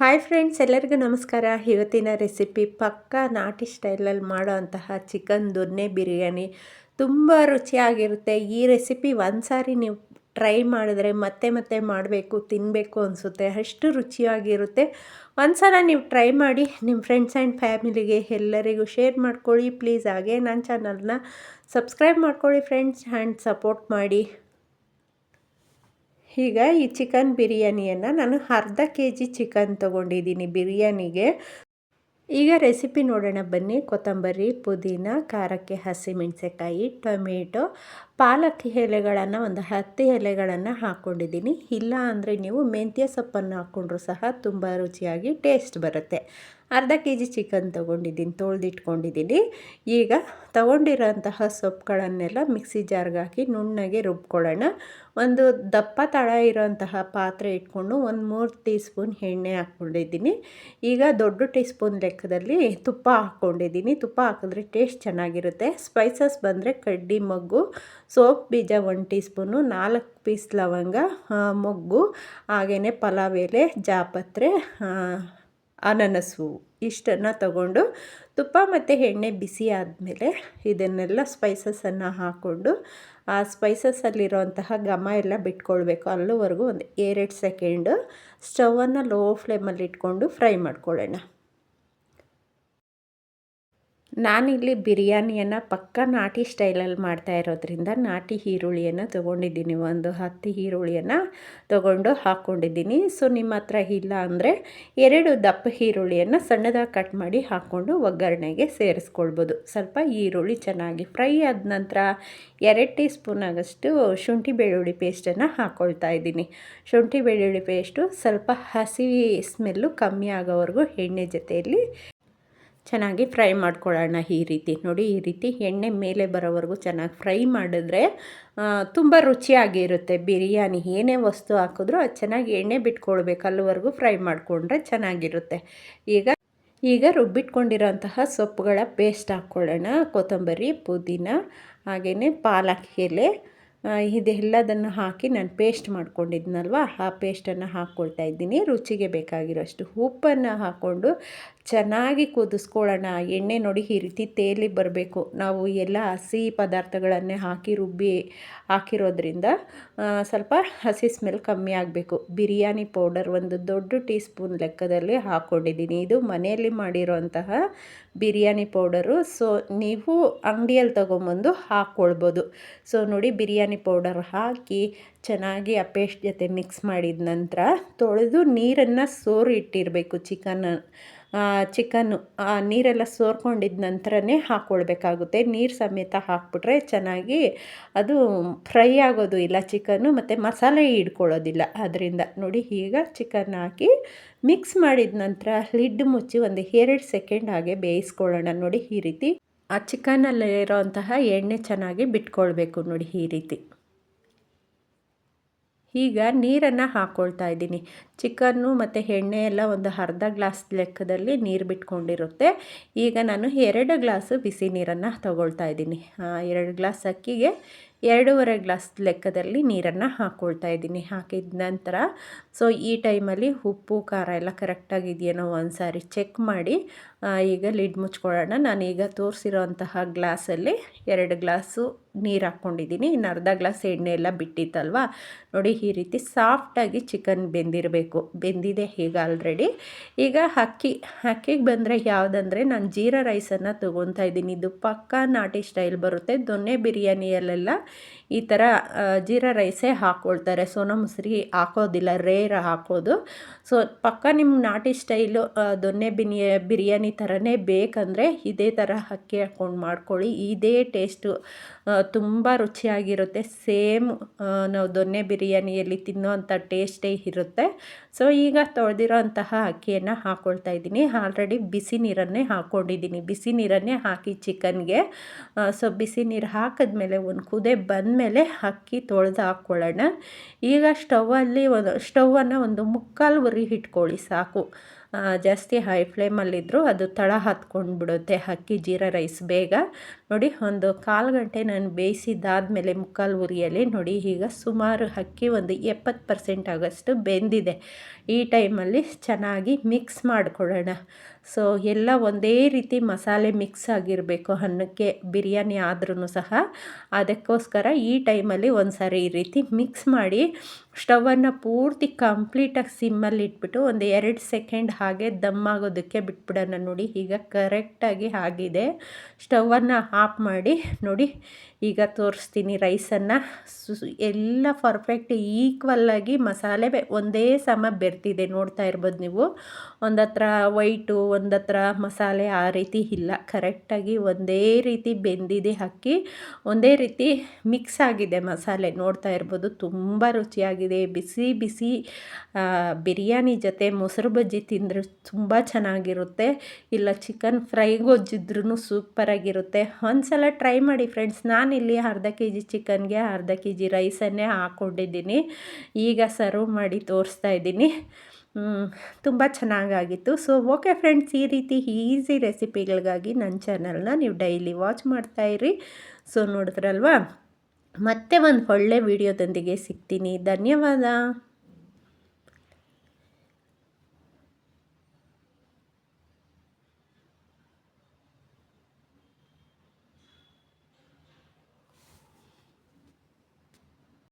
Hi friends, ಎಲ್ಲರಿಗೂ ನಮಸ್ಕಾರ. ಇವತ್ತಿನ ರೆಸಿಪಿ ಪಕ್ಕ ನಾಟಿ ಸ್ಟೈಲಲ್ಲಿ ಮಾಡೋ ಅಂತಹ ಚಿಕನ್ ದೊನ್ನೆ ಬಿರಿಯಾನಿ. ತುಂಬ ರುಚಿಯಾಗಿರುತ್ತೆ. ಈ ರೆಸಿಪಿ ಒಂದು ಸಾರಿ ನೀವು ಟ್ರೈ ಮಾಡಿದ್ರೆ ಮತ್ತೆ ಮತ್ತೆ ಮಾಡಬೇಕು ತಿನ್ನಬೇಕು ಅನಿಸುತ್ತೆ. ಅಷ್ಟು ರುಚಿಯಾಗಿರುತ್ತೆ. ಒಂದು ಸಲ ನೀವು ಟ್ರೈ ಮಾಡಿ, ನಿಮ್ಮ ಫ್ರೆಂಡ್ಸ್ ಆ್ಯಂಡ್ ಫ್ಯಾಮಿಲಿಗೆ ಎಲ್ಲರಿಗೂ ಶೇರ್ ಮಾಡ್ಕೊಳ್ಳಿ. ಪ್ಲೀಸ್ ಹಾಗೆ ನನ್ನ ಚಾನಲ್ನ ಸಬ್ಸ್ಕ್ರೈಬ್ ಮಾಡ್ಕೊಳ್ಳಿ ಫ್ರೆಂಡ್ಸ್ ಆ್ಯಂಡ್ ಸಪೋರ್ಟ್ ಮಾಡಿ. ಈಗ ಈ ಚಿಕನ್ ಬಿರಿಯಾನಿಯನ್ನು ನಾನು ಅರ್ಧ ಕೆ ಜಿ ಚಿಕನ್ ತೊಗೊಂಡಿದ್ದೀನಿ ಬಿರಿಯಾನಿಗೆ. ಈಗ ರೆಸಿಪಿ ನೋಡೋಣ ಬನ್ನಿ. ಕೊತ್ತಂಬರಿ, ಪುದೀನ, ಖಾರಕ್ಕೆ ಹಸಿಮೆಣಸೆಕಾಯಿ ಟೊಮೆಟೊ, ಪಾಲಕ್ ಎಲೆಗಳನ್ನು ಒಂದು ಹತ್ತು ಎಲೆಗಳನ್ನು ಹಾಕ್ಕೊಂಡಿದ್ದೀನಿ ಇಲ್ಲ ಅಂದರೆ ನೀವು ಮೆಂತ್ಯ ಸೊಪ್ಪನ್ನು ಹಾಕ್ಕೊಂಡ್ರೂ ಸಹ ತುಂಬ ರುಚಿಯಾಗಿ ಟೇಸ್ಟ್ ಬರುತ್ತೆ. ಅರ್ಧ ಕೆ ಜಿ ಚಿಕನ್ ತೊಗೊಂಡಿದ್ದೀನಿ, ತೊಳೆದಿಟ್ಕೊಂಡಿದ್ದೀನಿ. ಈಗ ತೊಗೊಂಡಿರೋಂತಹ ಸೊಪ್ಪುಗಳನ್ನೆಲ್ಲ ಮಿಕ್ಸಿ ಜಾರ್ಗೆ ಹಾಕಿ ನುಣ್ಣಗೆ ರುಬ್ಕೊಳ್ಳೋಣ. ಒಂದು ದಪ್ಪ ತಳ ಇರೋಂತಹ ಪಾತ್ರೆ ಇಟ್ಕೊಂಡು ಒಂದು ಮೂರು ಟೀ ಸ್ಪೂನ್ ಎಣ್ಣೆ ಹಾಕ್ಕೊಂಡಿದ್ದೀನಿ. ಈಗ ದೊಡ್ಡ ಟೀ ಸ್ಪೂನ್ ಲೆಕ್ಕದಲ್ಲಿ ತುಪ್ಪ ಹಾಕ್ಕೊಂಡಿದ್ದೀನಿ. ತುಪ್ಪ ಹಾಕಿದ್ರೆ ಟೇಸ್ಟ್ ಚೆನ್ನಾಗಿರುತ್ತೆ. ಸ್ಪೈಸಸ್ ಬಂದರೆ ಕಡ್ಡಿ ಮಗ್ಗು, ಸೋಪ್, ಬೀಜ ಒಂದು ಟೀ ಸ್ಪೂನು ನಾಲ್ಕು ಪೀಸ್ ಲವಂಗ ಮೊಗ್ಗು, ಹಾಗೆಯೇ ಪಲಾವ್ ಎಲೆ, ಜಾಪತ್ರೆ ಅನನಸು ಇಷ್ಟನ್ನು ತಗೊಂಡು ತುಪ್ಪ ಮತ್ತು ಎಣ್ಣೆ ಬಿಸಿ ಆದಮೇಲೆ ಇದನ್ನೆಲ್ಲ ಸ್ಪೈಸಸನ್ನು ಹಾಕ್ಕೊಂಡು ಆ ಸ್ಪೈಸಸ್ಸಲ್ಲಿರೋಂತಹ ಘಮ ಎಲ್ಲ ಬಿಟ್ಕೊಳ್ಬೇಕು. ಅಲ್ಲೂವರೆಗೂ ಒಂದು ಎರಡು ಸೆಕೆಂಡು ಸ್ಟವನ್ನು ಲೋ ಫ್ಲೇಮಲ್ಲಿ ಇಟ್ಕೊಂಡು ಫ್ರೈ ಮಾಡ್ಕೊಳ್ಳೋಣ. ನಾನಿಲ್ಲಿ ಬಿರಿಯಾನಿಯನ್ನು ಪಕ್ಕ ನಾಟಿ ಸ್ಟೈಲಲ್ಲಿ ಮಾಡ್ತಾ ಇರೋದ್ರಿಂದ ನಾಟಿ ಈರುಳ್ಳಿಯನ್ನು ತೊಗೊಂಡಿದ್ದೀನಿ. ಒಂದು ಹತ್ತು ಈರುಳ್ಳಿಯನ್ನು ತೊಗೊಂಡು ಹಾಕ್ಕೊಂಡಿದ್ದೀನಿ. ಸೊ, ನಿಮ್ಮ ಹತ್ರ ಇಲ್ಲ ಅಂದರೆ ಎರಡು ದಪ್ಪ ಈರುಳ್ಳಿಯನ್ನು ಸಣ್ಣದಾಗಿ ಕಟ್ ಮಾಡಿ ಹಾಕ್ಕೊಂಡು ಒಗ್ಗರಣೆಗೆ ಸೇರಿಸ್ಕೊಳ್ಬೋದು. ಸ್ವಲ್ಪ ಈರುಳ್ಳಿ ಚೆನ್ನಾಗಿ ಫ್ರೈ ಆದ ನಂತರ ಎರಡು ಟೀ ಸ್ಪೂನ್ ಆಗಷ್ಟು ಶುಂಠಿ ಬೆಳ್ಳುಳ್ಳಿ ಪೇಸ್ಟನ್ನು ಹಾಕ್ಕೊಳ್ತಾ ಇದ್ದೀನಿ. ಶುಂಠಿ ಬೆಳ್ಳುಳ್ಳಿ ಪೇಸ್ಟು ಸ್ವಲ್ಪ ಹಸಿ ಸ್ಮೆಲ್ಲು ಕಮ್ಮಿ ಆಗೋವರೆಗೂ ಎಣ್ಣೆ ಜೊತೆಯಲ್ಲಿ ಚೆನ್ನಾಗಿ ಫ್ರೈ ಮಾಡ್ಕೊಳ್ಳೋಣ ಈ ರೀತಿ. ನೋಡಿ, ಈ ರೀತಿ ಎಣ್ಣೆ ಮೇಲೆ ಬರೋವರೆಗೂ ಚೆನ್ನಾಗಿ ಫ್ರೈ ಮಾಡಿದ್ರೆ ತುಂಬ ರುಚಿಯಾಗಿರುತ್ತೆ ಬಿರಿಯಾನಿ. ಏನೇ ವಸ್ತು ಹಾಕಿದ್ರೂ ಅದು ಚೆನ್ನಾಗಿ ಎಣ್ಣೆ ಬಿಟ್ಕೊಳ್ಬೇಕು, ಅಲ್ಲಿವರೆಗೂ ಫ್ರೈ ಮಾಡಿಕೊಂಡ್ರೆ ಚೆನ್ನಾಗಿರುತ್ತೆ. ಈಗ ಈಗ ರುಬ್ಬಿಟ್ಕೊಂಡಿರೋಂತಹ ಸೊಪ್ಪುಗಳ ಪೇಸ್ಟ್ ಹಾಕ್ಕೊಳ್ಳೋಣ. ಕೊತ್ತಂಬರಿ, ಪುದೀನ ಹಾಗೆಯೇ ಪಾಲಕ್, ಎಲೆ ಇದೆಲ್ಲದನ್ನು ಹಾಕಿ ನಾನು ಪೇಸ್ಟ್ ಮಾಡ್ಕೊಂಡಿದ್ನಲ್ವ? ಆ ಪೇಸ್ಟನ್ನು ಹಾಕ್ಕೊಳ್ತಾ ಇದ್ದೀನಿ. ರುಚಿಗೆ ಬೇಕಾಗಿರೋಷ್ಟು ಉಪ್ಪನ್ನು ಹಾಕ್ಕೊಂಡು ಚೆನ್ನಾಗಿ ಕುದಿಸ್ಕೊಳ್ಳೋಣ. ಎಣ್ಣೆ ನೋಡಿ ಈ ರೀತಿ ತೇಲಿ ಬರಬೇಕು. ನಾವು ಎಲ್ಲ ಹಸಿ ಪದಾರ್ಥಗಳನ್ನೇ ಹಾಕಿ ರುಬ್ಬಿ ಹಾಕಿರೋದ್ರಿಂದ ಸ್ವಲ್ಪ ಹಸಿ ಸ್ಮೆಲ್ ಕಮ್ಮಿ ಆಗಬೇಕು. ಬಿರಿಯಾನಿ ಪೌಡರ್ ಒಂದು ದೊಡ್ಡ ಟೀ ಸ್ಪೂನ್ ಲೆಕ್ಕದಲ್ಲಿ ಹಾಕ್ಕೊಂಡಿದ್ದೀನಿ ಇದು ಮನೆಯಲ್ಲಿ ಮಾಡಿರೋಂತಹ ಬಿರಿಯಾನಿ ಪೌಡರು. ಸೊ, ನೀವು ಅಂಗಡಿಯಲ್ಲಿ ತೊಗೊಂಬಂದು ಹಾಕ್ಕೊಳ್ಬೋದು. ಸೊ, ನೋಡಿ ಬಿರಿಯಾನಿ ಪೌಡರ್ ಹಾಕಿ ಚೆನ್ನಾಗಿ ಆ ಪೇಸ್ಟ್ ಜೊತೆ ಮಿಕ್ಸ್ ಮಾಡಿದ ನಂತರ ತೊಳೆದು ನೀರನ್ನು ಸೋರಿ ಇಟ್ಟಿರಬೇಕು ಚಿಕನ್ ಚಿಕನ್ನು ನೀರೆಲ್ಲ ಸೋರ್ಕೊಂಡಿದ್ದ ನಂತರನೇ ಹಾಕ್ಕೊಳ್ಬೇಕಾಗುತ್ತೆ ನೀರು ಸಮೇತ ಹಾಕ್ಬಿಟ್ರೆ ಚೆನ್ನಾಗಿ ಅದು ಫ್ರೈ ಆಗೋದು ಇಲ್ಲ ಚಿಕನ್ನು ಮತ್ತು ಮಸಾಲೆ ಹಿಡ್ಕೊಳ್ಳೋದಿಲ್ಲ. ಅದರಿಂದ ನೋಡಿ ಈಗ ಚಿಕನ್ ಹಾಕಿ ಮಿಕ್ಸ್ ಮಾಡಿದ ನಂತರ ಲಿಡ್ ಮುಚ್ಚಿ ಒಂದು ಎರಡು ಸೆಕೆಂಡ್ ಹಾಗೆ ಬೇಯಿಸ್ಕೊಳ್ಳೋಣ. ನೋಡಿ ಈ ರೀತಿ ಆ ಚಿಕನಲ್ಲಿರೋಂತಹ ಎಣ್ಣೆ ಚೆನ್ನಾಗಿ ಬಿಟ್ಕೊಳ್ಬೇಕು ನೋಡಿ ಈ ರೀತಿ. ಈಗ ನೀರನ್ನು ಹಾಕ್ಕೊಳ್ತಾ ಇದ್ದೀನಿ. ಚಿಕನ್ನು ಮತ್ತು ಎಣ್ಣೆ ಎಲ್ಲ ಒಂದು ಅರ್ಧ ಗ್ಲಾಸ್ ಲೆಕ್ಕದಲ್ಲಿ ನೀರು ಬಿಟ್ಕೊಂಡಿರುತ್ತೆ. ಈಗ ನಾನು ಎರಡು ಗ್ಲಾಸು ಬಿಸಿ ನೀರನ್ನು ತಗೊಳ್ತಾ ಇದ್ದೀನಿ. ಎರಡು ಗ್ಲಾಸ್ ಅಕ್ಕಿಗೆ ಎರಡೂವರೆ ಗ್ಲಾಸ್ ಲೆಕ್ಕದಲ್ಲಿ ನೀರನ್ನು ಹಾಕ್ಕೊಳ್ತಾ ಇದ್ದೀನಿ. ಹಾಕಿದ ನಂತರ, ಸೊ ಈ ಟೈಮಲ್ಲಿ ಉಪ್ಪು, ಖಾರ ಎಲ್ಲ ಕರೆಕ್ಟಾಗಿದೆಯೇನೋ ಒಂದು ಸಾರಿ ಚೆಕ್ ಮಾಡಿ ಈಗ ಲಿಡ್ ಮುಚ್ಕೊಳ್ಳೋಣ. ನಾನೀಗ ತೋರಿಸಿರೋ ಅಂತಹ ಗ್ಲಾಸಲ್ಲಿ ಎರಡು ಗ್ಲಾಸು ನೀರು ಹಾಕ್ಕೊಂಡಿದ್ದೀನಿ. ಇನ್ನು ಅರ್ಧ ಗ್ಲಾಸ್ ಎಣ್ಣೆ ಎಲ್ಲ ಬಿಟ್ಟಿತ್ತಲ್ವ? ನೋಡಿ, ಈ ರೀತಿ ಸಾಫ್ಟಾಗಿ ಚಿಕನ್ ಬೆಂದಿರಬೇಕು. ಬೆಂದಿದೆ ಈಗ ಆಲ್ರೆಡಿ ಈಗ ಅಕ್ಕಿ, ಅಕ್ಕಿಗೆ ಬಂದರೆ ಯಾವುದಂದ್ರೆ ನಾನು ಜೀರಾ ರೈಸನ್ನು ತೊಗೊತಾ ಇದ್ದೀನಿ. ಇದು ಪಕ್ಕಾ ನಾಟಿ ಸ್ಟೈಲ್ ಬರುತ್ತೆ. ದೊನ್ನೆ ಬಿರಿಯಾನಿಯಲ್ಲೆಲ್ಲ ಈ ಥರ ಜೀರಾ ರೈಸೇ ಹಾಕ್ಕೊಳ್ತಾರೆ ಸೋನಾ ಮೊಸರಿ ಹಾಕೋದಿಲ್ಲ ರೇರ್ ಹಾಕೋದು. ಸೊ ಪಕ್ಕ ನಿಮ್ಮ ನಾಟಿ ಸ್ಟೈಲು ದೊನ್ನೆ ಬಿನಿಯ, ಬಿರಿಯಾನಿ ಥರನೇ ಬೇಕಂದರೆ ಇದೇ ಥರ ಅಕ್ಕಿ ಹಾಕ್ಕೊಂಡು ಮಾಡ್ಕೊಳ್ಳಿ. ಇದೇ ಟೇಸ್ಟು ತುಂಬ ರುಚಿಯಾಗಿರುತ್ತೆ. ಸೇಮ್ ನಾವು ದೊನ್ನೆ ಬಿರಿಯಾನಿಯಲ್ಲಿ ತಿನ್ನೋ ಅಂಥ ಟೇಸ್ಟೇ ಇರುತ್ತೆ. ಸೊ ಈಗ ತೊಳೆದಿರೋ ಅಂತಹ ಅಕ್ಕಿಯನ್ನು ಹಾಕ್ಕೊಳ್ತಾ ಇದ್ದೀನಿ. ಆಲ್ರೆಡಿ ಬಿಸಿ ನೀರನ್ನೇ ಹಾಕ್ಕೊಂಡಿದ್ದೀನಿ ಬಿಸಿ ನೀರನ್ನೇ ಹಾಕಿ ಚಿಕನ್ಗೆ ಸೊ ಬಿಸಿ ನೀರು ಹಾಕಿದ್ಮೇಲೆ ಒಂದು ಕುದೆ ಬಂದಮೇಲೆ ಅಕ್ಕಿ ತೊಳೆದು ಹಾಕ್ಕೊಳ್ಳೋಣ. ಈಗ ಸ್ಟವಲ್ಲಿ ಒಂದು ಸ್ಟವನ್ನು ಒಂದು ಮುಕ್ಕಾಲು ಉರಿ ಇಟ್ಕೊಳ್ಳಿ ಸಾಕು. ಜಾಸ್ತಿ ಹೈ ಫ್ಲೇಮಲ್ಲಿದ್ದರೂ ಅದು ತಳ ಹತ್ಕೊಂಡ್ಬಿಡುತ್ತೆ, ಅಕ್ಕಿ, ಜೀರಾ ರೈಸ್ ಬೇಗ. ನೋಡಿ, ಒಂದು ಕಾಲು ಗಂಟೆ ನಾನು ಬೇಯಿಸಿದಾದ್ಮೇಲೆ ಮುಕ್ಕಾಲು ಉರಿಯಲ್ಲಿ ನೋಡಿ, ಈಗ ಸುಮಾರು ಅಕ್ಕಿ ಒಂದು ಎಪ್ಪತ್ತು ಪರ್ಸೆಂಟ್ ಆಗೋಷ್ಟು ಬೆಂದಿದೆ. ಈ ಟೈಮಲ್ಲಿ ಚೆನ್ನಾಗಿ ಮಿಕ್ಸ್ ಮಾಡಿಕೊಡೋಣ ಸೊ ಎಲ್ಲ ಒಂದೇ ರೀತಿ ಮಸಾಲೆ ಮಿಕ್ಸ್ ಆಗಿರಬೇಕು, ಅನ್ನಕ್ಕೆ ಬಿರಿಯಾನಿ ಆದ್ರೂ ಸಹ. ಅದಕ್ಕೋಸ್ಕರ ಈ ಟೈಮಲ್ಲಿ ಒಂದು ಸಾರಿ ಈ ರೀತಿ ಮಿಕ್ಸ್ ಮಾಡಿ ಸ್ಟವನ್ನು ಪೂರ್ತಿ ಕಂಪ್ಲೀಟಾಗಿ ಸಿಮ್ಮಲ್ಲಿ ಇಟ್ಬಿಟ್ಟು ಒಂದು ಎರಡು ಸೆಕೆಂಡ್ ಹಾಗೆ ದಮ್ ಆಗೋದಕ್ಕೆ ಬಿಟ್ಬಿಡೋಣ ನೋಡಿ. ಈಗ ಕರೆಕ್ಟಾಗಿ ಆಗಿದೆ. ಸ್ಟವನ್ನು ಆಫ್ ಮಾಡಿ ನೋಡಿ. ಈಗ ತೋರಿಸ್ತೀನಿ ರೈಸನ್ನು. ಎಲ್ಲ ಪರ್ಫೆಕ್ಟ್ ಈಕ್ವಲ್ಲಾಗಿ ಮಸಾಲೆ ಒಂದೇ ಸಮ ಬೆರ್ತಿದೆ ನೋಡ್ತಾ ಇರ್ಬೋದು ನೀವು. ಒಂದತ್ರ ವೈಟು ಒಂದತ್ರ ಮಸಾಲೆ ಆ ರೀತಿ ಇಲ್ಲ. ಕರೆಕ್ಟಾಗಿ ಒಂದೇ ರೀತಿ ಬೆಂದಿದೆ ಅಕ್ಕಿ. ಒಂದೇ ರೀತಿ ಮಿಕ್ಸ್ ಆಗಿದೆ ಮಸಾಲೆ. ನೋಡ್ತಾ ಇರ್ಬೋದು, ತುಂಬ ರುಚಿಯಾಗಿದೆ. ಬಿಸಿ ಬಿಸಿ ಬಿರಿಯಾನಿ ಜೊತೆ ಮೊಸರು ಬಜ್ಜಿ ತಿಂದರೆ ತುಂಬ ಚೆನ್ನಾಗಿರುತ್ತೆ. ಇಲ್ಲ ಚಿಕನ್ ಫ್ರೈ ಗೊಜ್ಜಿದ್ರೂ ಸೂಪರಾಗಿರುತ್ತೆ ಒಂದು ಸಲ ಟ್ರೈ ಮಾಡಿ ಫ್ರೆಂಡ್ಸ್ ನಾನಿಲ್ಲಿ ಅರ್ಧ ಕೆ ಜಿ ಚಿಕನ್ಗೆ, ಅರ್ಧ ಕೆ ಜಿ ರೈಸನ್ನೇ ಹಾಕ್ಕೊಂಡಿದ್ದೀನಿ. ಈಗ ಸರ್ವ್ ಮಾಡಿ ತೋರಿಸ್ತಾ ಇದ್ದೀನಿ. ತುಂಬ ಚೆನ್ನಾಗಾಗಿತ್ತು. ಸೊ ಓಕೆ ಫ್ರೆಂಡ್ಸ್ ಈ ರೀತಿ ಈಸಿ ರೆಸಿಪಿಗಳಿಗಾಗಿ ನನ್ನ ಚಾನಲ್ನ ನೀವು ಡೈಲಿ ವಾಚ್ ಮಾಡ್ತಾ ಇರಿ. ಸೊ ನೋಡಿದ್ರಲ್ವಾ? ಮತ್ತೆ ಒಂದು ಒಳ್ಳೆ ವಿಡಿಯೋದೊಂದಿಗೆ ಸಿಗ್ತೀನಿ. ಧನ್ಯವಾದ.